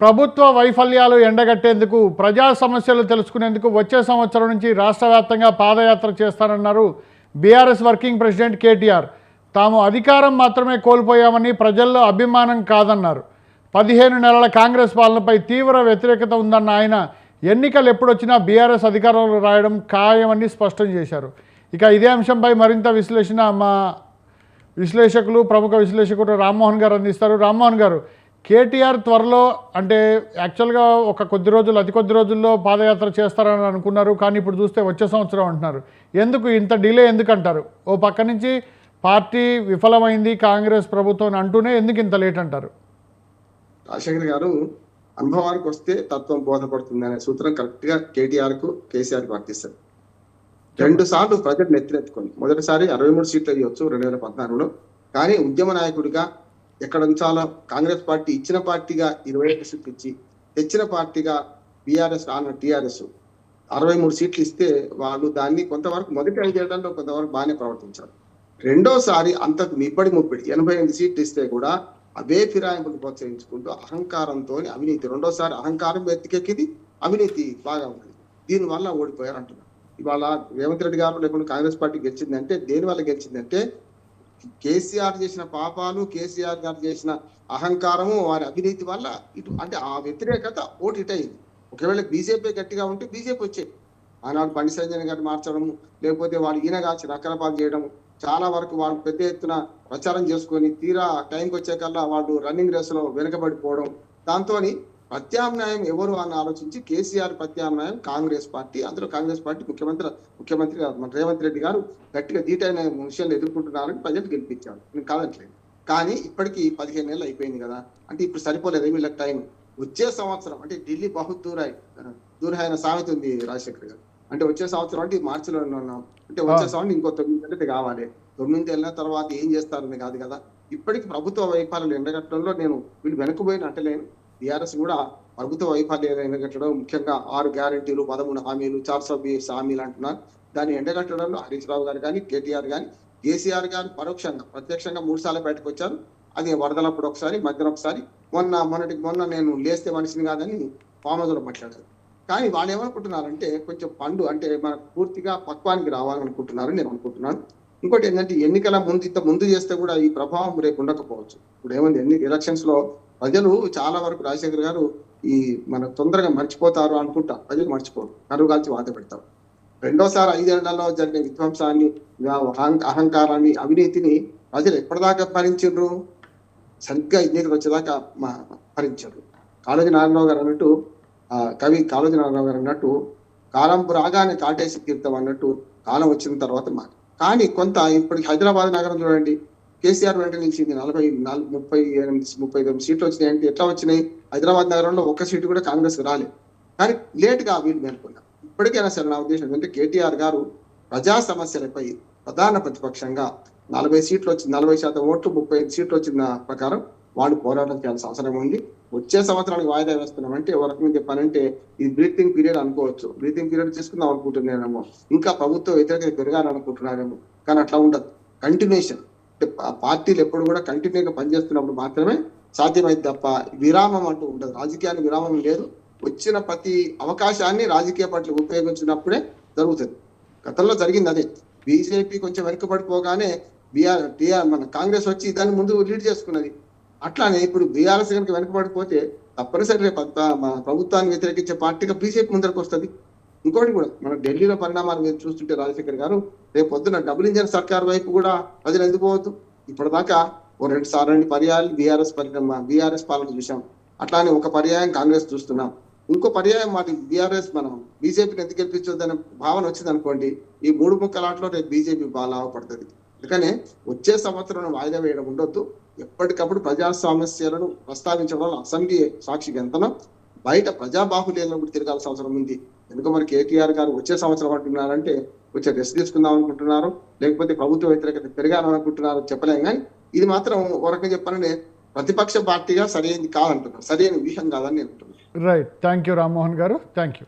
ప్రభుత్వ వైఫల్యాలు ఎండగట్టేందుకు ప్రజా సమస్యలు తెలుసుకునేందుకు వచ్చే సంవత్సరం నుంచి రాష్ట్ర వ్యాప్తంగా పాదయాత్ర చేస్తారన్నారు బీఆర్ఎస్ వర్కింగ్ ప్రెసిడెంట్ కేటీఆర్. తాము అధికారం మాత్రమే కోల్పోయామని ప్రజల్లో అభిమానం కాదన్నారు. పదిహేను నెలల కాంగ్రెస్ పాలనపై తీవ్ర వ్యతిరేకత ఉందన్న ఆయన ఎన్నికలు ఎప్పుడొచ్చినా బీఆర్ఎస్ అధికారంలో రాయడం ఖాయమని స్పష్టం చేశారు. ఇక ఇదే అంశంపై మరింత విశ్లేషణ మా విశ్లేషకులు ప్రముఖ విశ్లేషకుడు రామ్మోహన్ గారు అందిస్తారు. రామ్మోహన్ గారు కేటీఆర్ త్వరలో అంటే యాక్చువల్గా ఒక కొద్ది రోజులు అతి కొద్ది రోజుల్లో పాదయాత్ర చేస్తారని అనుకున్నారు. కానీ ఇప్పుడు చూస్తే వచ్చే సంవత్సరం అంటున్నారు. ఎందుకు ఇంత డిలే ఎందుకంటారు? ఓ పక్క నుంచి పార్టీ విఫలమైంది కాంగ్రెస్ ప్రభుత్వం అంటూనే ఎందుకు ఇంత లేట్ అంటారు? రాజశేఖర్ గారు అనుభవానికి వస్తే తత్వం బోధపడుతుంది అనే సూత్రం కరెక్ట్గా కేటీఆర్కు కేసీఆర్కి వర్తిస్తారు రెండు సార్లు ప్రజలు నెత్తినెత్తుకుంది మొదటిసారి అరవై మూడు సీట్లు ఇవ్వచ్చు రెండు వేల పద్నాలుగులో. కానీ ఉద్యమ నాయకుడిగా ఎక్కడ ఉంచాలో కాంగ్రెస్ పార్టీ ఇచ్చిన పార్టీగా ఇరవై ఐదు సీట్లు ఇచ్చి తెచ్చిన పార్టీగా బీఆర్ఎస్ రాను టీఆర్ఎస్ అరవై మూడు సీట్లు ఇస్తే వాళ్ళు దాన్ని కొంతవరకు మొదటి ఐదేళ్ళలో కొంతవరకు బాగానే ప్రవర్తించారు. రెండోసారి అంతకు నిప్పటి ముప్పిడి ఎనభై ఎనిమిది సీట్లు ఇస్తే కూడా అవే ఫిరాయింపులు ప్రోత్సహించుకుంటూ అహంకారంతో అవినీతి రెండోసారి అహంకారం ఎత్తికెక్కింది అవినీతి బాగా ఉంది దీనివల్ల ఓడిపోయారు అంటున్నారు ఇవాళ రేవంత్ రెడ్డి గారు లేకుండా కాంగ్రెస్ పార్టీ గెలిచిందంటే దేని వల్ల గెలిచిందంటే కేసీఆర్ చేసిన పాపాలు కేసీఆర్ గారు చేసిన అహంకారము వారి అవినీతి వల్ల ఇటు అంటే ఆ వ్యతిరేకత ఓటు ఇటు అయింది. ఒకవేళ బీజేపీ గట్టిగా ఉంటే బీజేపీ వచ్చేది. ఆనాడు బండి సంజయ్ గారిని మార్చడం లేకపోతే వాళ్ళు ఈయన కాచి రకరపాలు చేయడం చాలా వరకు వాళ్ళు పెద్ద ఎత్తున ప్రచారం చేసుకొని తీరా టైంకి వచ్చేకల్లా వాళ్ళు రన్నింగ్ రేస్లో వెనుకబడిపోవడం. దాంతో ప్రత్యామ్నాయం ఎవరు అని ఆలోచించి కేసీఆర్ ప్రత్యామ్నాయం కాంగ్రెస్ పార్టీ అందులో కాంగ్రెస్ పార్టీ ముఖ్యమంత్రి ముఖ్యమంత్రి మన రేవంత్ రెడ్డి గారు గట్టిగా దీటైన విషయాలు ఎదుర్కొంటున్నారని ప్రజలు గెలిపించారు నేను కాదట్లేదు కానీ ఇప్పటికి పదిహేను నెలలు అయిపోయింది కదా అంటే ఇప్పుడు సరిపోలేదు వీళ్ళకి టైం? వచ్చే సంవత్సరం అంటే ఢిల్లీ బహు దూరాయి దూరైన సామెత ఉంది రాజశేఖర్ గారు. అంటే వచ్చే సంవత్సరం అంటే మార్చిలో ఉన్నాం అంటే వచ్చే సంవత్సరం ఇంకో తొమ్మిది నెలలు కావాలి. తొమ్మిది నెలల తర్వాత ఏం చేస్తారని కాదు కదా. ఇప్పటికి ప్రభుత్వ వైఫల్యాలు ఎండగట్టడంలో నేను వీళ్ళు వెనకపోయిన అంటలేను. టీఆర్ఎస్ కూడా ప్రభుత్వ వైఫల్యాలు ఎండగట్టడం ముఖ్యంగా ఆరు గ్యారంటీలు పదమూడు హామీలు చార్ సబ్బీస్ హామీలు అంటున్నారు. దాన్ని ఎండగట్టడంలో హరీష్ రావు గారు కానీ కేటీఆర్ కానీ కేసీఆర్ గారు పరోక్షంగా ప్రత్యక్షంగా మూడు సార్లు బయటకు వచ్చారు. అది వరదలప్పుడు ఒకసారి మధ్యన ఒకసారి. మొన్న మొన్నటికి మొన్న నేను లేస్తే మనిషిని కాదని ఫామ్ హౌస్లో మాట్లాడారు. కానీ వాళ్ళు ఏమనుకుంటున్నారంటే కొంచెం పండు అంటే మనకు పూర్తిగా పక్వానికి రావాలనుకుంటున్నారు నేను అనుకుంటున్నాను. ఇంకోటి ఏంటంటే ఎన్నికల ముందు ఇంత ముందు చేస్తే కూడా ఈ ప్రభావం రేపు ఉండకపోవచ్చు. ఇప్పుడు ఏమైంది ఎన్ని ఎలక్షన్స్లో ప్రజలు చాలా వరకు రాజశేఖర్ గారు ఈ మన తొందరగా మర్చిపోతారు అనుకుంటా. ప్రజలు మర్చిపోరు. కరువు కాల్చి వాత పెడతారు. రెండోసారి ఐదేళ్ళలో జరిగిన విధ్వంసాన్ని అహంకారాన్ని అవినీతిని ప్రజలు ఎప్పటిదాకా భరించరు సరిగ్గా ఎన్నికలు వచ్చేదాకా భరించరు భరించారు కాళోజీ నారాయణరావు గారు అన్నట్టు కవి కాళోజీ నారాయణరావు గారు అన్నట్టు కాలంపు రాగానే కాటేసి తీర్థం అన్నట్టు కాలం వచ్చిన తర్వాత మాట కానీ కొంత ఇప్పటికి హైదరాబాద్ నగరం చూడండి కేసీఆర్ వెంట నిలిచింది నలభై నాలుగు ముప్పై ఎనిమిది ముప్పై తొమ్మిది సీట్లు వచ్చినాయి అంటే ఎట్లా వచ్చినాయి? హైదరాబాద్ నగరంలో ఒక్క సీటు కూడా కాంగ్రెస్ రాలేదు. కానీ లేట్గా వీళ్ళు మేల్కొన్నారు. ఇప్పటికైనా సరే నా ఉద్దేశం ఏంటంటే కేటీఆర్ గారు ప్రజా సమస్యలపై ప్రధాన ప్రతిపక్షంగా నలభై సీట్లు వచ్చి నలభై శాతం ఓట్లు ముప్పై సీట్లు వచ్చిన ప్రకారం వాళ్ళు పోరాటం చేయాల్సిన అవసరం ఉంది. వచ్చే సంవత్సరానికి వాయిదా వేస్తున్నామంటే ఒక రకంగా చెప్పానంటే ఇది బ్రీతింగ్ పీరియడ్ అనుకోవచ్చు. బ్రీతింగ్ పీరియడ్ తీసుకుందాం అనుకుంటున్నానేమో ఇంకా ప్రభుత్వ వ్యతిరేకత పెరగాలనుకుంటున్నారేమో. కానీ అట్లా ఉండదు. కంటిన్యూషన్ అంటే పార్టీలు ఎప్పుడు కూడా కంటిన్యూగా పనిచేస్తున్నప్పుడు మాత్రమే సాధ్యమైంది తప్ప విరామం అంటూ ఉండదు. రాజకీయానికి విరామం లేదు. వచ్చిన ప్రతి అవకాశాన్ని రాజకీయ పట్ల ఉపయోగించినప్పుడే జరుగుతుంది. గతంలో జరిగింది అదే. బీజేపీ కొంచెం వెనుకబడిపోగానే బీఆర్ టీఆర్ మన కాంగ్రెస్ వచ్చి దాన్ని ముందు లీడ్ చేసుకున్నది. అట్లానే ఇప్పుడు బీఆర్ఎస్ కనుక వెనకబడిపోతే తప్పనిసరి రేపు ప్రభుత్వాన్ని వ్యతిరేకించే పార్టీగా బీజేపీ ముందరకు వస్తుంది. ఇంకోటి కూడా మన ఢిల్లీలో పరిణామాలు మీరు చూస్తుంటే రాజశేఖర్ గారు రేపు పొద్దున డబుల్ ఇంజన్ సర్కార్ వైపు కూడా ప్రజలు ఎందుకు పోవద్దు ఇప్పటిదాకా ఓ రెండు సార్లు రెండు పర్యాయాలు బీఆర్ఎస్ పరిణామ బీఆర్ఎస్ పాలన చూసాం అట్లానే ఒక పర్యాయం కాంగ్రెస్ చూస్తున్నాం. ఇంకో పర్యాయం మాది బీఆర్ఎస్ మనం బీజేపీని ఎందుకు గెలిపించొద్దనే భావన వచ్చింది అనుకోండి ఈ మూడు ముక్కలాట్లో రేపు బీజేపీ బాగా లాభపడుతుంది అందుకనే వచ్చే సంవత్సరం వాయిదా వేయడం ఉండొద్దు. ఎప్పటికప్పుడు ప్రజా సమస్యలను ప్రస్తావించడం అసెంబ్లీ సాక్షి ఎంతనో బయట ప్రజాబాహుల్యం కూడా తిరగాల్సిన అవసరం ఉంది. ఎందుకు మరి కేటీఆర్ గారు వచ్చే సంవత్సరం అంటున్నారంటే వచ్చే రెస్ట్ తీసుకుందాం అనుకుంటున్నారు. లేకపోతే ప్రభుత్వ వ్యతిరేకత పెరగాలనుకుంటున్నారు చెప్పలేం కానీ ఇది మాత్రం ఒక రకంగా చెప్పాలంటే ప్రతిపక్ష పార్టీగా సరైనది కాదంటున్నారు. సరైన వ్యూహం కాదని నేను రైట్ థ్యాంక్ యూ రామ్మోహన్ గారు. Thank you